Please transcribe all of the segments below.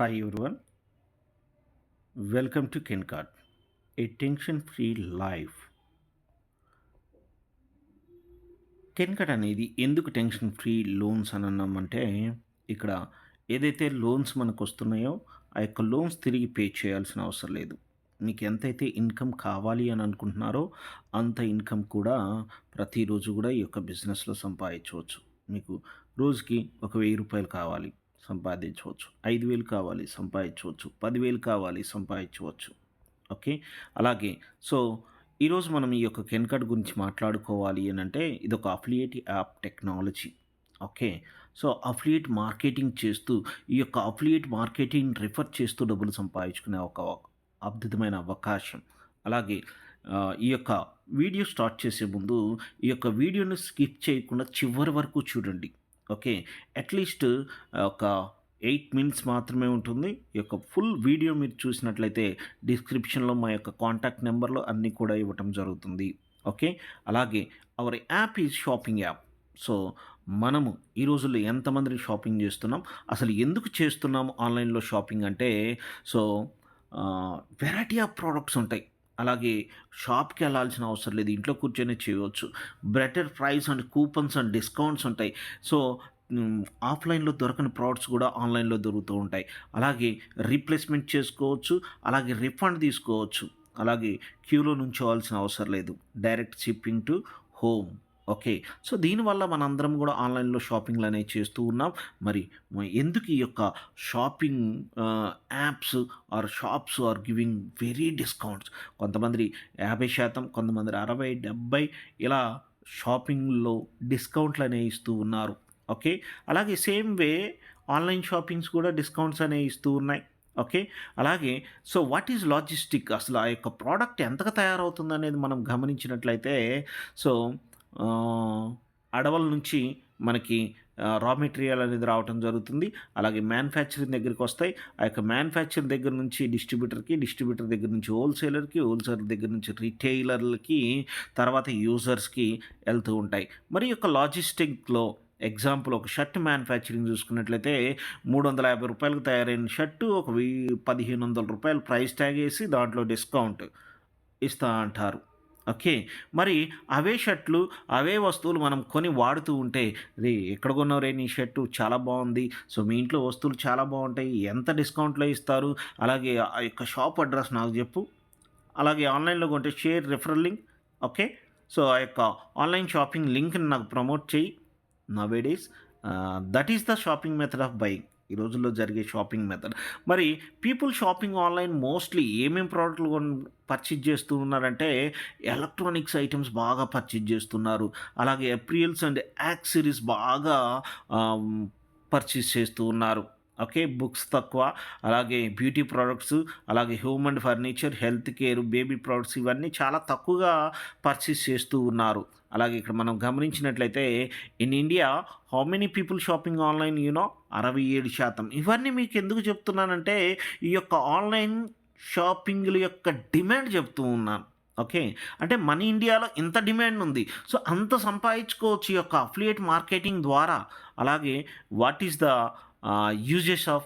Hi everyone, welcome to KenCard, a tension free life KenCart అనేది ఎందుకు tension free loans అని అన్నామంటే ఇక్కడ ఏదైతే లోన్స్ మనకు వస్తున్నాయో ఆ యొక్క లోన్స్ తిరిగి పే చేయాల్సిన అవసరం లేదు. మీకు ఎంతైతే ఇన్కమ్ కావాలి అని అనుకుంటున్నారో అంత ఇన్కమ్ కూడా ప్రతిరోజు కూడా ఈ యొక్క బిజినెస్లో సంపాదించవచ్చు. మీకు రోజుకి ఒక వెయ్యి రూపాయలు కావాలి. సంపాదించవచ్చు. ఐదు వేలు కావాలి సంపాదించవచ్చు. పదివేలు కావాలి సంపాదించవచ్చు. ఓకే? అలాగే సో ఈరోజు మనం ఈ యొక్క కెన్కట్ గురించి మాట్లాడుకోవాలి అని అంటే ఇది ఒక affiliate app technology. Okay? So affiliate marketing చేస్తూ ఈ యొక్క అఫిలియేట్ మార్కెటింగ్ రిఫర్ చేస్తూ డబ్బులు సంపాదించుకునే ఒక అద్భుతమైన అవకాశం. అలాగే ఈ యొక్క వీడియో స్టార్ట్ చేసే ముందు ఈ యొక్క వీడియోని స్కిప్ చేయకుండా చివరి వరకు చూడండి. ఓకే. అట్లీస్ట్ ఒక ఎయిట్ మినిట్స్ మాత్రమే ఉంటుంది. ఈ యొక్క ఫుల్ వీడియో మీరు చూసినట్లయితే డిస్క్రిప్షన్లో మా యొక్క కాంటాక్ట్ నెంబర్లో అన్నీ కూడా ఇవ్వటం జరుగుతుంది. ఓకే? అలాగే our app is shopping app. So మనము ఈ రోజుల్లో ఎంతమందిని షాపింగ్ చేస్తున్నాం? అసలు ఎందుకు చేస్తున్నాము ఆన్లైన్లో షాపింగ్ అంటే సో వెరైటీ ఆఫ్ ప్రోడక్ట్స్ ఉంటాయి. అలాగే షాప్కి వెళ్ళాల్సిన అవసరం లేదు. ఇంట్లో కూర్చొని చేయవచ్చు. Better price and coupons and discounts ఉంటాయి. సో ఆఫ్లైన్లో దొరకని ప్రోడక్ట్స్ కూడా ఆన్లైన్లో దొరుకుతూ ఉంటాయి. అలాగే రీప్లేస్మెంట్ చేసుకోవచ్చు. అలాగే రిఫండ్ తీసుకోవచ్చు. అలాగే క్యూలో నుంచోవాల్సిన అవసరం లేదు. Direct shipping to home. Okay. So దీనివల్ల మనందరం కూడా ఆన్లైన్లో షాపింగ్లు అనేవి చేస్తూ ఉన్నాం. మరి ఎందుకు ఈ యొక్క shopping apps or shops are giving very discounts? కొంతమంది యాభై శాతం కొంతమంది అరవై డెబ్బై ఇలా షాపింగ్లో డిస్కౌంట్లు అనేవి ఇస్తూ ఉన్నారు. ఓకే. అలాగే సేమ్ వే ఆన్లైన్ షాపింగ్స్ కూడా డిస్కౌంట్స్ అనేవి ఇస్తూ ఉన్నాయి. ఓకే. అలాగే సో వాట్ ఈజ్ లాజిస్టిక్? అసలు ఆ యొక్క ప్రోడక్ట్ ఎంతగా తయారవుతుంది అనేది మనం గమనించినట్లయితే సో అడవుల నుంచి మనకి రా మెటీరియల్ అనేది రావటం జరుగుతుంది. అలాగే మ్యానుఫ్యాక్చరింగ్ దగ్గరికి వస్తాయి. ఆ యొక్క మ్యానుఫ్యాక్చరింగ్ దగ్గర నుంచి డిస్ట్రిబ్యూటర్కి డిస్ట్రిబ్యూటర్ దగ్గర నుంచి హోల్సేలర్కి హోల్సేలర్ దగ్గర నుంచి రిటైలర్లకి తర్వాత యూజర్స్కి వెళ్తూ ఉంటాయి. మరి యొక్క లాజిస్టిక్లో ఎగ్జాంపుల్ ఒక షర్ట్ మ్యానుఫ్యాక్చరింగ్ చూసుకున్నట్లయితే మూడు వందల యాభై రూపాయలకు తయారైన షర్టు ఒక వెయ్యి పదిహేను వందల రూపాయలు ప్రైస్ ట్యాగ్ వేసి దాంట్లో డిస్కౌంట్ ఇస్తా అంటారు. ఓకే. మరి అవే షర్ట్లు అవే వస్తువులు మనం కొని వాడుతూ ఉంటే రే ఎక్కడ కొన్నావు రే నీ షర్టు? చాలా బాగుంది. సో మీ ఇంట్లో వస్తువులు చాలా బాగుంటాయి. ఎంత డిస్కౌంట్లో ఇస్తారు? అలాగే ఆ యొక్క షాప్ అడ్రస్ నాకు చెప్పు. అలాగే ఆన్లైన్లో కొంటే share referral link. Okay. So ఆ యొక్క ఆన్లైన్ షాపింగ్ లింక్ని నాకు ప్రమోట్ చేయి. Nowadays that is the shopping method of buying. ఈ రోజుల్లో జరిగే షాపింగ్ మెథడ్. మరి పీపుల్ షాపింగ్ ఆన్లైన్ మోస్ట్లీ ఏమేమి ప్రోడక్ట్లు కొన్ పర్చేజ్ చేస్తూ ఉన్నారంటే ఎలక్ట్రానిక్స్ ఐటమ్స్ బాగా పర్చేజ్ చేస్తున్నారు. అలాగే అప్రియల్స్ అండ్ యాక్సరీస్ బాగా పర్చేస్ చేస్తూ ఉన్నారు. ఓకే బుక్స్ తక్కువ అలాగే బ్యూటీ ప్రోడక్ట్స్ అలాగే home and furniture health care baby products ఇవన్నీ చాలా తక్కువగా పర్చేస్ చేస్తూ ఉన్నారు. అలాగే ఇక్కడ మనం గమనించినట్లయితే in India how many people shopping online you know ఏడు శాతం. ఇవన్నీ మీకు ఎందుకు చెప్తున్నానంటే ఈ యొక్క ఆన్లైన్ షాపింగ్ల యొక్క డిమాండ్ చెప్తూ ఉన్నాను. ఓకే అంటే మన ఇండియాలో ఇంత డిమాండ్ ఉంది. సో అంత సంపాదించుకోవచ్చు ఈ యొక్క అఫిలియేట్ మార్కెటింగ్ ద్వారా. అలాగే what is the uses of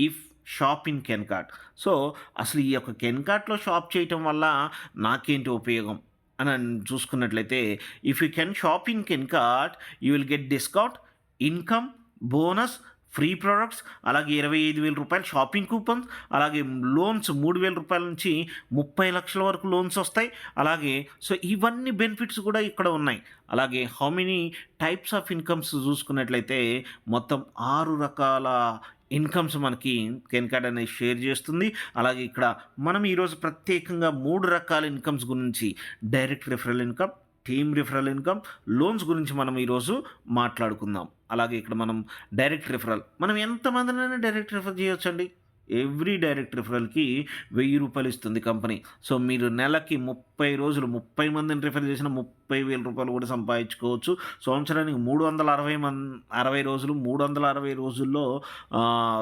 if shop in KenCart so అసలు ఈ యొక్క కెన్కాట్లో షాప్ చేయటం వల్ల నాకేంటి ఉపయోగం? అని చూసుకున్నట్లయితే if you can shop in KenCart you will get discount income bonus free products అలాగే ఇరవై ఐదు వేల రూపాయలు షాపింగ్ కూపన్స్ అలాగే లోన్స్ మూడు వేల రూపాయల నుంచి ముప్పై లక్షల వరకు లోన్స్ వస్తాయి. అలాగే సో ఇవన్నీ బెనిఫిట్స్ కూడా ఇక్కడ ఉన్నాయి. అలాగే how many types of incomes చూసుకున్నట్లయితే మొత్తం ఆరు రకాల ఇన్కమ్స్ మనకి కెన్కార్డ్ అనేది షేర్ చేస్తుంది. అలాగే ఇక్కడ మనం ఈరోజు ప్రత్యేకంగా మూడు రకాల ఇన్కమ్స్ గురించి direct referral income team referral income loans గురించి మనం ఈరోజు మాట్లాడుకుందాం. అలాగే ఇక్కడ మనం డైరెక్ట్ రిఫరల్ మనం ఎంతమందినైనా డైరెక్ట్ రిఫర్ చేయొచ్చండి? ఎవ్రీ డైరెక్ట్ రిఫరల్కి వెయ్యి రూపాయలు ఇస్తుంది కంపెనీ. సో మీరు నెలకి ముప్పై రోజులు ముప్పై మందిని రిఫర్ చేసిన ముప్పై వేల రూపాయలు కూడా సంపాదించుకోవచ్చు. సంవత్సరానికి మూడు వందల అరవై మన్ అరవై రోజులు మూడు వందల అరవై రోజుల్లో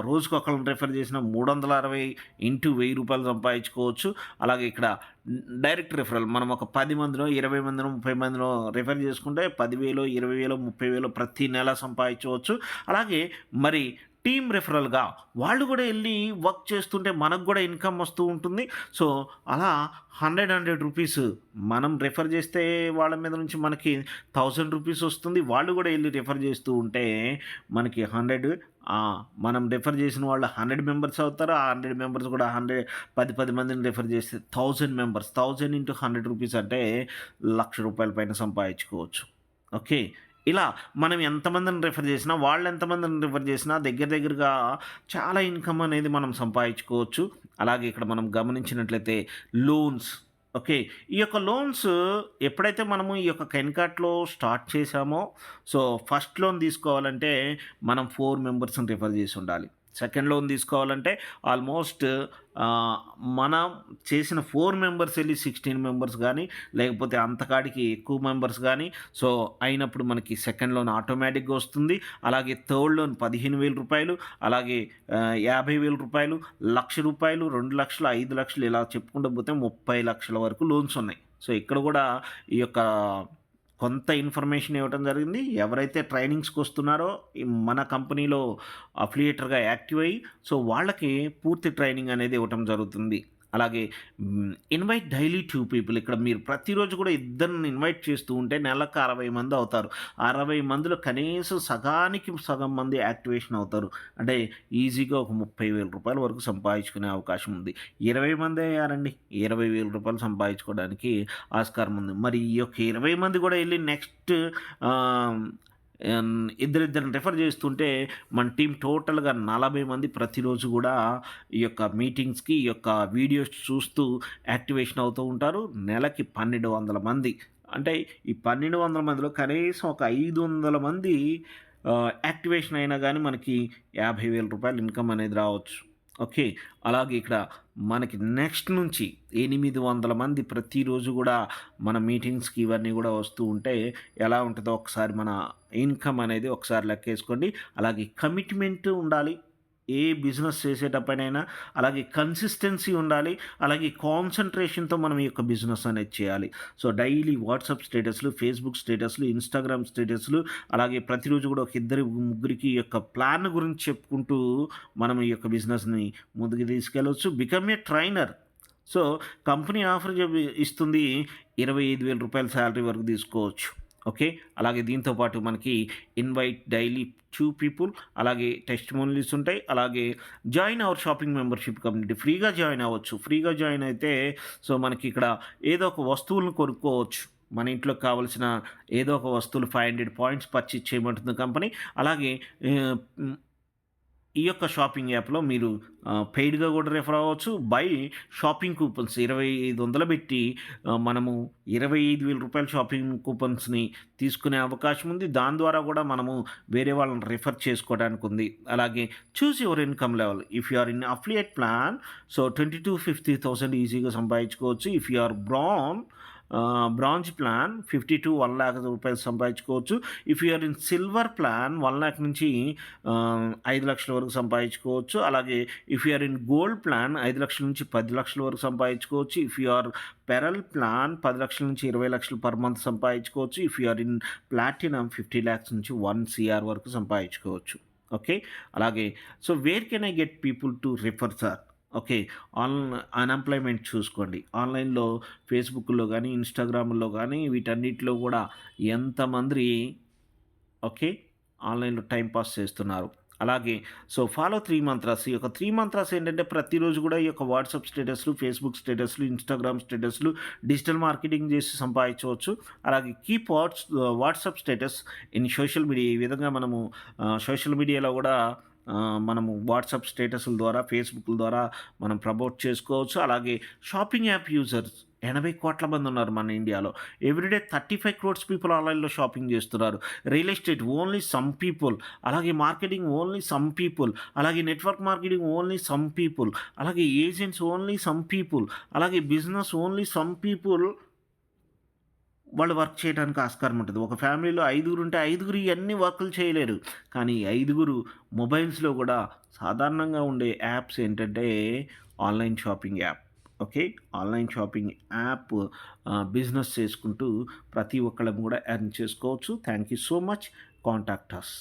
రోజుకు ఒకళ్ళని రిఫర్ చేసిన మూడు వందల అరవై ఇంటూ వెయ్యి రూపాయలు సంపాదించుకోవచ్చు. అలాగే ఇక్కడ డైరెక్ట్ రిఫరల్ మనం ఒక పది మందిలో ఇరవై మందిలో ముప్పై మందిలో రిఫర్ చేసుకుంటే పదివేలు ఇరవై వేలు ముప్పై వేలు ప్రతి నెల సంపాదించవచ్చు. అలాగే మరి టీమ్ రెఫరల్‌గా వాళ్ళు కూడా వెళ్ళి వర్క్ చేస్తుంటే మనకు కూడా ఇన్‌కమ్ వస్తూ ఉంటుంది. సో, అలా 100, 100 రూపీస్ మనం రెఫర్ చేస్తే వాళ్ళ మీద నుంచి మనకి థౌజండ్ రూపీస్ వస్తుంది. వాళ్ళు కూడా వెళ్ళి రెఫర్ చేస్తూ ఉంటే మనకి హండ్రెడ్ మనం రెఫర్ చేసిన వాళ్ళు 100 మెంబర్స్ అవుతారు. ఆ 100 మెంబర్స్ కూడా 100 10, 10 మందిని రెఫర్ చేస్తే thousand members thousand into 100 rupees అంటే లక్ష రూపాయల పైన సంపాదించుకోవచ్చు. ఓకే. ఇలా మనం ఎంతమందిని రిఫర్ చేసినా, వాళ్ళు ఎంతమందిని రిఫర్ చేసినా దగ్గర దగ్గరగా చాలా ఇన్‌కమ్ అనేది మనం సంపాదించుకోవచ్చు. అలాగే ఇక్కడ మనం గమనించినట్లయితే లోన్స్ ఓకే. ఈ యొక్క లోన్స్ ఎప్పుడైతే మనము ఈ యొక్క కెన్కాట్లో స్టార్ట్ చేశామో, సో, ఫస్ట్ లోన్ తీసుకోవాలంటే మనం ఫోర్ మెంబర్స్‌ని రిఫర్ చేసి ఉండాలి. సెకండ్ లోన్ తీసుకోవాలంటే ఆల్మోస్ట్ మనం చేసిన ఫోర్ మెంబర్స్ వెళ్ళి సిక్స్టీన్ మెంబర్స్ కానీ లేకపోతే అంతకాడికి ఎక్కువ మెంబర్స్ కానీ సో, అయినప్పుడు మనకి సెకండ్ లోన్ ఆటోమేటిక్‌గా వస్తుంది. అలాగే థర్డ్ లోన్ పదిహేను వేల రూపాయలు అలాగే యాభై వేల రూపాయలు లక్ష రూపాయలు రెండు లక్షలు ఐదు లక్షలు ఇలా చెప్పుకుంటూ పోతే 30,00,000 వరకు లోన్స్ ఉన్నాయి. సో, ఇక్కడ కూడా ఈ యొక్క కొంత ఇన్ఫర్మేషన్ ఇవ్వటం జరిగింది. ఎవరైతే ట్రైనింగ్స్కి వస్తున్నారో మన కంపెనీలో అఫిలియేటర్‌గా యాక్టివ్ అయ్యి, సో, వాళ్ళకి పూర్తి ట్రైనింగ్ అనేది ఇవ్వటం జరుగుతుంది. అలాగే ఇన్వైట్ డైలీ టూ పీపుల్ ఇక్కడ మీరు ప్రతిరోజు కూడా ఇద్దరిని ఇన్వైట్ చేస్తూ ఉంటే నెలకు 60 మంది అవుతారు. 60 మందిలో కనీసం సగానికి సగం మంది యాక్టివేషన్ అవుతారు. అంటే ఈజీగా ఒక ముప్పై వేల రూపాయల వరకు సంపాదించుకునే అవకాశం ఉంది. ఇరవై మంది అయ్యారండి. ఇరవై వేల రూపాయలు సంపాదించుకోవడానికి ఆస్కారం ఉంది. మరి ఈ యొక్క 20 మంది కూడా వెళ్ళి నెక్స్ట్ ఇద్దరిద్దరిని రెఫర్ చేస్తుంటే మన టీం టోటల్‌గా 40 మంది ప్రతిరోజు కూడా ఈ యొక్క మీటింగ్స్‌కి, ఈ యొక్క వీడియోస్ చూస్తూ యాక్టివేషన్ అవుతూ ఉంటారు. నెలకి 1,200 మంది. అంటే ఈ 1,200 మందిలో కనీసం ఒక 500 మంది యాక్టివేషన్ అయినా కానీ మనకి యాభై వేల రూపాయలు ఇన్‌కమ్ అనేది రావచ్చు. ఓకే. అలాగే ఇక్కడ మనకి నెక్స్ట్ నుంచి 800 మంది ప్రతిరోజు కూడా మన మీటింగ్స్‌కి ఇవన్నీ కూడా వస్తూ ఉంటే ఎలా ఉంటుందో ఒకసారి మన ఇన్‌కమ్ అనేది ఒకసారి లెక్కేసుకోండి. అలాగే కమిట్మెంట్ ఉండాలి. ఏ బిజినెస్ చేసేటప్పుడైనా అలాగే కన్సిస్టెన్సీ ఉండాలి. అలాగే కాన్సన్ట్రేషన్తో మనం ఈ యొక్క బిజినెస్ అనేది చేయాలి. సో, డైలీ వాట్సాప్ స్టేటస్‌లు, ఫేస్‌బుక్ స్టేటస్‌లు, ఇన్‌స్టాగ్రామ్ స్టేటస్‌లు అలాగే ప్రతిరోజు కూడా ఒక ఇద్దరు ముగ్గురికి ఈ యొక్క ప్లాన్ గురించి చెప్పుకుంటూ మనం ఈ యొక్క బిజినెస్‌ని ముందుకు తీసుకెళ్ళవచ్చు become a trainer. So, company offer ఇస్తుంది ఇరవై ఐదు వేల రూపాయల శాలరీ వరకు తీసుకోవచ్చు. ఓకే. అలాగే దీంతో పాటు మనకి ఇన్వైట్ డైలీ టూ పీపుల్ అలాగే టెస్టిమోనియల్స్ ఉంటాయి. అలాగే join our shopping membership community ఫ్రీగా జాయిన్ అవ్వచ్చు. ఫ్రీగా జాయిన్ అయితే సో, మనకి ఇక్కడ ఏదో ఒక వస్తువులను కొనుక్కోవచ్చు. మన ఇంట్లోకి కావాల్సిన ఏదో ఒక వస్తువులు 500 పాయింట్స్ పర్చేజ్ చేయమంటుంది కంపెనీ. అలాగే ఈ యొక్క షాపింగ్ యాప్‌లో మీరు పెయిడ్‌గా కూడా రెఫర్ అవ్వచ్చు. బై షాపింగ్ కూపన్స్ 2500 పెట్టి మనము ఇరవై ఐదు వేల రూపాయల షాపింగ్ కూపన్స్‌ని తీసుకునే అవకాశం ఉంది. దాని ద్వారా కూడా మనము వేరే వాళ్ళని రిఫర్ చేసుకోవడానికి ఉంది. అలాగే choose your income level. If you are in affiliate plan so, 20,000-50,000 ఈజీగా సంపాదించుకోవచ్చు. If you are brown bronze plan 50,000-1,00,000 సంపాదించుకోవచ్చు. ఇఫ్ యూ ఆర్ ఇన్ సిల్వర్ ప్లాన్ వన్ ల్యాక్ నుంచి ఐదు లక్షల వరకు సంపాదించుకోవచ్చు. అలాగే if you are in gold plan ఐదు లక్షల నుంచి పది లక్షల వరకు సంపాదించుకోవచ్చు. If you are pearl plan పది లక్షల నుంచి ఇరవై లక్షలు పర్ మంత్ సంపాదించుకోవచ్చు. If you are in platinum 50,00,000 నుంచి వన్ సిఆర్ వరకు సంపాదించుకోవచ్చు. ఓకే. అలాగే so, where can I get people to refer sir? Okay. On unemployment చూసుకోండి. ఆన్‌లైన్‌లో ఫేస్‌బుక్‌లో కానీ ఇన్‌స్టాగ్రామ్‌లో కానీ వీటన్నిటిలో కూడా ఎంతమంది ఓకే. ఆన్‌లైన్‌లో టైం పాస్ చేస్తున్నారు. అలాగే సో, ఫాలో త్రీ మంత్రాస్. ఈ యొక్క త్రీ మంత్రాస్ ఏంటంటే ప్రతిరోజు కూడా ఈ యొక్క వాట్సాప్ స్టేటస్‌లు, ఫేస్‌బుక్ స్టేటస్‌లు, ఇన్‌స్టాగ్రామ్ స్టేటస్‌లు డిజిటల్ మార్కెటింగ్ చేసి సంపాదించవచ్చు. అలాగే keep what's WhatsApp status in social media ఈ విధంగా మనము సోషల్ మీడియాలో కూడా మనము వాట్సాప్ స్టేటస్‌ల ద్వారా, ఫేస్‌బుక్‌ల ద్వారా మనం ప్రమోట్ చేసుకోవచ్చు. అలాగే షాపింగ్ యాప్ యూజర్స్ ఎనభై కోట్ల మంది ఉన్నారు మన ఇండియాలో. Everyday thirty five crores people ఆన్‌లైన్‌లో షాపింగ్ చేస్తున్నారు. Real estate only some people. అలాగే మార్కెటింగ్ ఓన్లీ సమ్ పీపుల్. అలాగే network marketing only some people. అలాగే ఏజెంట్స్ ఓన్లీ సమ్ పీపుల్. అలాగే బిజినెస్ ఓన్లీ సమ్ పీపుల్ వాళ్ళు వర్క్ చేయడానికి ఆస్కారం ఉంటుంది ఒక ఫ్యామిలీలో ఐదుగురు ఉంటే ఐదుగురు ఇవన్నీ వర్కులు చేయలేరు. కానీ ఐదుగురు మొబైల్స్‌లో కూడా సాధారణంగా ఉండే యాప్స్ ఏంటంటే online shopping app. Okay. Online shopping app business చేసుకుంటూ ప్రతి ఒక్కళ్ళం కూడా ఎర్న్ చేసుకోవచ్చు. Thank you so much. Contact us.